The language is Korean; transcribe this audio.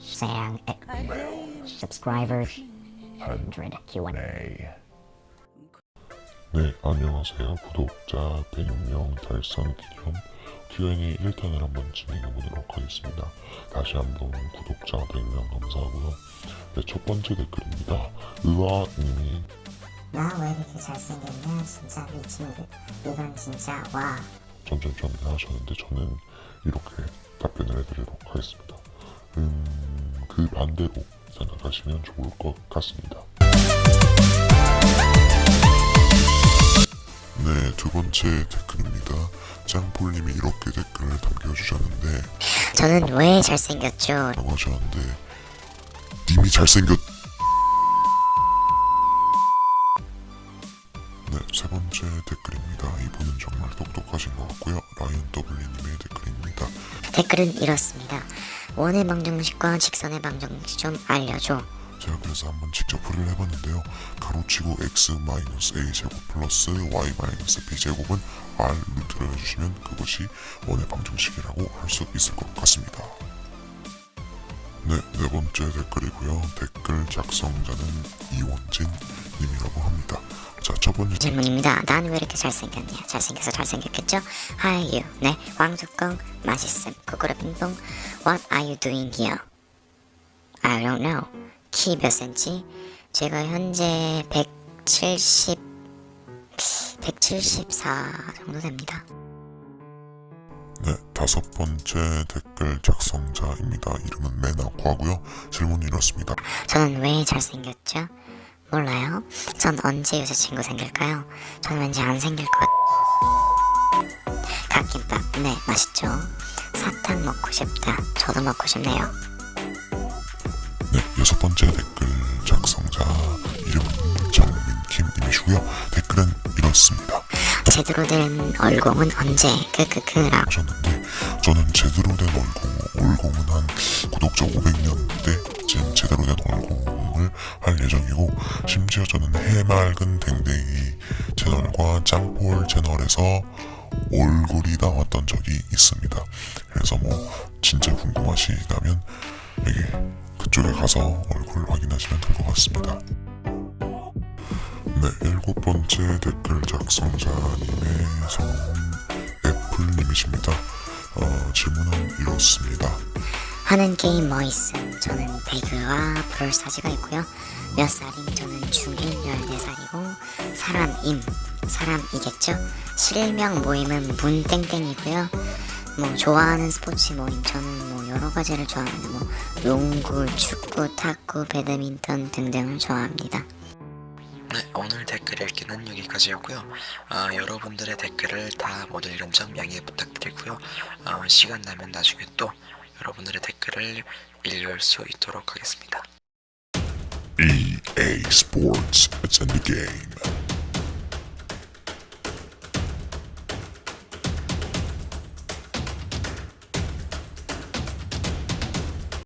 saying subscribers 100 Q&A. 네, 안녕하세요. 구독자 100명 달성 기념 Q&A 1탄을 한번 진행해 보도록 하겠습니다. 다시 한번 구독자 100명 감사하고요. 네, 첫 번째 댓글입니다. 의아님이 나왜 이렇게 잘생겼냐? 진짜 미친듯. 이건 진짜 와. 점점점 하셨는데 저는 이렇게 답변을 해드리도록 하겠습니다. 음, 그 반대로 생각하시면 좋을 것 같습니다. 네, 두 번째 댓글입니다. 짱폴님이 이렇게 댓글을 남겨주셨는데 저는 왜 잘생겼죠? 라고 하셨는데 님이 잘생겼 네, 세 번째 댓글입니다. 이분은 정말 똑똑하신 것 같고요. 라이언 W님의 댓글입니다. 댓글은 이렇습니다. 원의 방정식과 직선의 방정식 좀 알려줘. 제가 그래서 한번 직접 풀이를 해봤는데요. 가로치고 x 마이너스 a 제곱 플러스 y 마이너스 b 제곱은 r 루트를 해주시면 그것이 원의 방정식이라고 할 수 있을 것 같습니다. 네, 네 번째 댓글이고요. 댓글 작성자는 이원진 님이라고 합니다. 자, 첫 번째 질문입니다. 난 왜 이렇게 잘생겼냐? 잘생겨서 잘생겼겠죠? Hi you. 네, 왕뚜껑 맛있음. 구구라 빙봉. What are you doing here? I don't know. 키 몇 센치? 제가 현재 170 174 정도 됩니다. 네, 다섯 번째 댓글 작성자입니다. 이름은 매나 과고요. 질문이 이렇습니다. 저는 왜 잘생겼죠? 몰라요. 전 언제 여자친구 생길까요? 저는 왠지 안 생길 것 같... 갓김밥, 네, 맛있죠? 사탕 먹고 싶다. 저도 먹고 싶네요. 네, 여섯 번째 댓글 작성자 이름은 정민킴 님이시고요. 댓글은 이렇습니다. 제대로 된 얼공은 언제? 크크크라고. 하셨는데 저는 제대로 된 얼공, 얼공은 한 구독자 500명 때쯤 제대로 된 얼공을 할 예정이고 심지어 저는 해맑은 댕댕이 채널과 짱볼 채널에서 얼굴이 나왔던 적이 있습니다. 그래서 뭐 진짜 궁금하시다면 여기 그쪽에 가서 얼굴 확인하시면 될 것 같습니다. 네, 일곱 번째 댓글 작성자님의 성은 애플님이십니다. 어, 질문은 이렇습니다. 하는 게임 뭐 있음? 저는 배그와 브롤스타즈가 있고요. 몇 살임? 저는 중1 14살이고 사람임 사람이겠죠? 실명 모임은 문땡땡이고요. 뭐 좋아하는 스포츠 모임 저는 뭐 여러 가지를 좋아합니다. 뭐 농구, 축구, 탁구, 배드민턴 등등을 좋아합니다. 네, 오늘 댓글 읽기는 여기까지였고요. 아, 여러분들의 댓글을 다 못 읽은 점 양해 부탁드리고요. 어, 시간 나면 나중에 또 여러분들의 댓글을 읽을 수 있도록 하겠습니다. EA Sports, it's in the game.